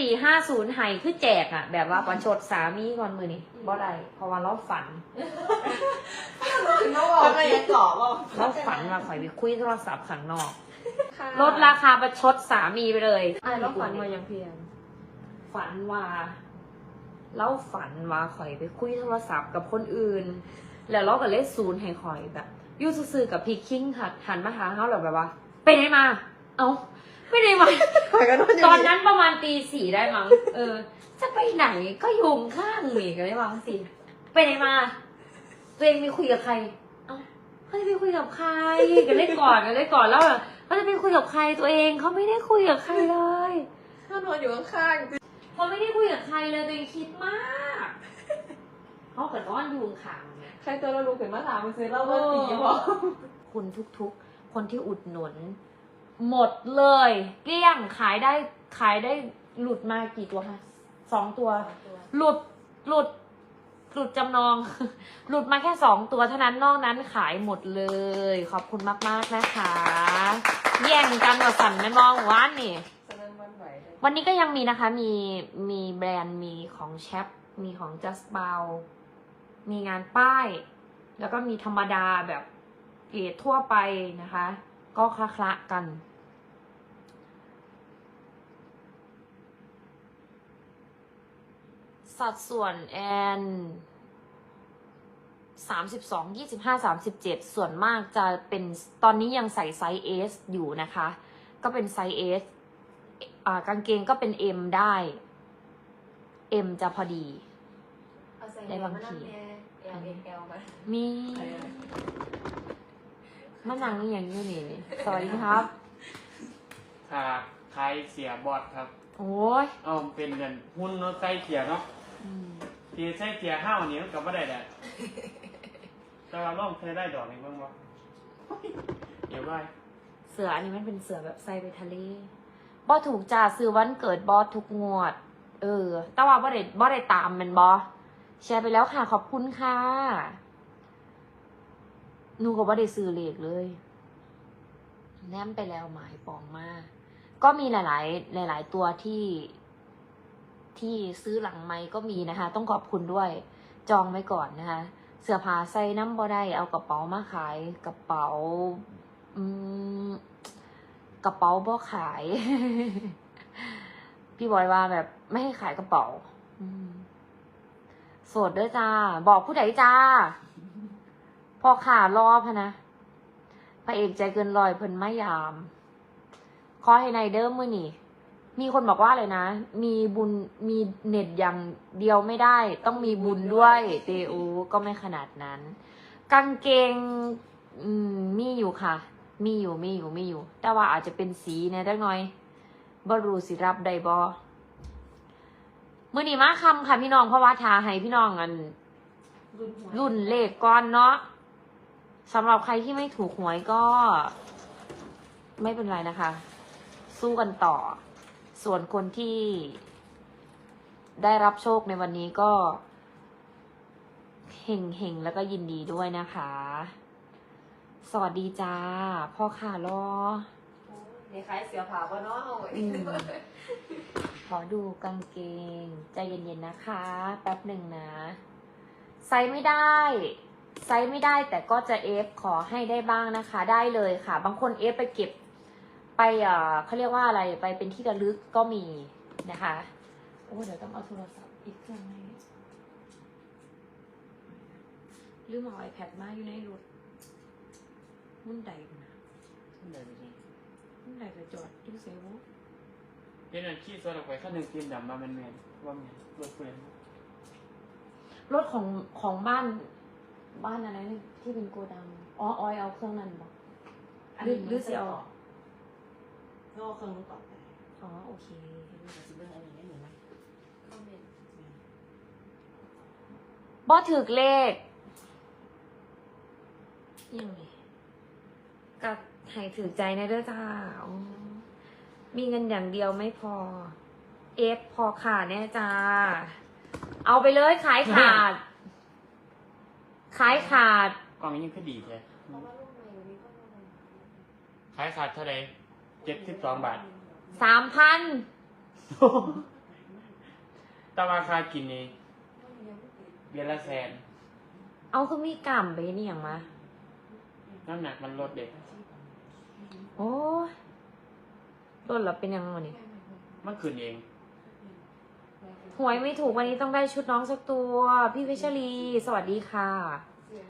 ตีห้าศูนย์ไห้คือแจกอะแบบว่าประชดสามีก่อนมือนี่บ่ได้เพราะว่าเราฝัน น้องบอกก็ยังเกาะว่าเราฝันว่าข่อยไปคุยโทรศัพท์ข้างนอก ลดราคาประชดสามีไปเลย อะแล้วฝันมายังเพียงฝันว่าเราฝันว่าข่อยไปคุยโทรศัพท์กับคนอื่น แล้วเราก็เลยศูนย์ให้ข่อยแบบอยูซื่อๆกับพี่คิงค่ะหันมาหาเขาแล้วแบบว่า ไปไหนมา เอ้า ไปไหนมาข่อยก็นอนอยู่ตอนนั้นประมาณตีสี่ได้มั้งเออ จะไปไหนก็อยุงข้างหมีกันได้มั้งสิไปไหนมา ตัวเองมีคุยกับใคร เอ้าเขาจะไปคุยกับใครกันเล่นก่อนกันเล่นก่อนแล้วเขาจะไปคุยกับใครตัวเองเขาไม่ได้คุยกับใครเลยถ้านอนอยู่ข้างเขาไม่ได้คุยกับใครเลยตัวเองคิดมากเขาเกิดนอนอยุงขังเนี่ยๆใครตัวเราลุกขึ้นมาถามมันซื้อเราเมื่อตีบอกคุณทุกๆ คนที่อุดหนุน หมดเลย เกลี้ยงขายได้ขายได้หลุดมากี่ตัวคะสองตัว หลุดหลุดหลุดจำนอง หลุดมาแค่สองตัวเท่านั้นนอกนั้นขายหมดเลย ขอบคุณมากๆนะคะ แย่งกันกับสั่นแม่มองหวานนี่สนั่นวันไหวเลยวันนี้ก็ยังมีนะคะ มีมีแบรนด์มีของแชปมีของ Just b o w มีงานป้าย แล้วก็มีธรรมดาแบบเกรดทั่วไปนะคะ ก็คละคละกัน สัดส่วนแอนสามสิบสองยี่สิบห้าสามสิบเจ็ดส่วนมากจะเป็นตอนนี้ยังใส่ไซส์ S อยู่นะคะ ก็เป็นไซส์ S อ่ากางเกงก็เป็น M ได้ M จะพอดีเอาใส่ได้บางทีเอลเอ็นเอลมามีมะนางนี่อย่างนี้นี่นี่สวัสดีครับขาขายเสียบอดครับ โอ้ยเอาเป็นเงินหุ้นเนาะใส่เสียเนาะ กีใส่เสียห้าวนี้มันก็บ่ได้แหละแต่ว่าลองใช้ได้ดอกนี้บ้างบ่เดี๋ยวไว้เสืออันนี้มันเป็นเสือแบบใส่ไปทะเลบอถูกจ่าซื้อวันเกิดบอทุกงวด เออ แต่ว่าบอได้บอได้ตามมันบอแชร์ไปแล้วค่ะ ขอบคุณค่ะหนูก็บอได้ซื้อเลขเลย แนมไปแล้วหมายปองมาก ก็มีหลาย ๆ หลาย ๆ ตัวที่ ที่ซื้อหลังไม้ก็มีนะคะ ต้องขอบคุณด้วย จองไว้ก่อนนะคะ เสื้อผ้าใส่น้ำบ่ได้ เอากระเป๋ามาขายกระเป๋า อืมกระเป๋าบ่ขาย พี่บอยว่าแบบไม่ให้ขายกระเป๋าโสดเด้อจ้า บอกผู้ใดจ้าพอขารอพนะพระเอกใจเกินร้อยเพิ่นไม่ยาม ขอให้ในเดิมมือนี่ มีคนบอกว่าเลยนะ มีบุญมีเน็ตอย่างเดียวไม่ได้ ต้องมีบุญด้วย เตอูก็ไม่ขนาดนั้น กางเกงอืมมีอยู่ค่ะ มีอยู่มีอยู่มีอยู่ แต่ว่าอาจจะเป็นสีเนี่ยจักหน่อยบรูสิรับไดบอมือนี้มาคำค่ะพี่น้องเพราะว่าทาให้พี่น้องอัน รุ่นเลขก้อนเนาะสำหรับใครที่ไม่ถูกหวยก็ ไม่เป็นไรนะคะ สู้กันต่อ ส่วนคนที่ได้รับโชคในวันนี้ก็เฮงเฮงๆแล้วก็ยินดีด้วยนะคะ สวัสดีจ้า พ่อค่ะรอนี่คล้ายเสือผาว่าน้องเอาไว้อืมขอดูกางเกง ใจเย็นๆนะคะ แป๊บหนึ่งนะ ไซส์ไม่ได้ ไซส์ไม่ได้แต่ก็จะเอฟขอให้ได้บ้างนะคะ ได้เลยค่ะ บางคนเอฟไปเก็บ ไปเอ่อเขาเรียกว่าอะไรไปเป็นที่ระลึกก็มีนะคะ โอ้เดี๋ยวต้องเอาโทรศัพท์อีกเครื่องให้ลืมเอาไอแพดมาอยู่ในรถมุ่นใดนะมุ่นใดก็จอดอยูเซเวอเดี๋ยวนั้นขี้สลักไปขั้นหนึ่งทีมดำมาแมนแมนว่าแมนรถเฟื่อนรถของของบ้านบ้านอะไรนี่ที่เป็นโกดังอ๋อออยเอาเครื่องนั้นบอกหรือหรือสิเอาก็ เครื่องนู้นต่อไปอ๋อโอเคเรื่องอะไรนี่หนูไหมคอมเมนต์บอถือเลขยังไงกับให้ถือใจในเด้อจ้าอ๋อมีเงินอย่างเดียวไม่พอ เอฟพอขาดเนี่ยจ้า เอาไปเลยขายขาด ขายขาดกล่องยังคือดีใช่เพราะว่าลูกใหม่มีข้อมูลขายขาดเท่าไร เจ็ดสิบสองบาท สามพันแต่ว่าค่ากินนี่เดือนละแสนเอาคือมีกล่ำไปนี่อย่างมา น้ำหนักมันลดเด็ก โอ้ยรถเราเป็นยังไงนี่มันขึ้นเอง หวยไม่ถูกวันนี้ต้องได้ชุดน้องสักตัว พี่วิชรีสวัสดีค่ะ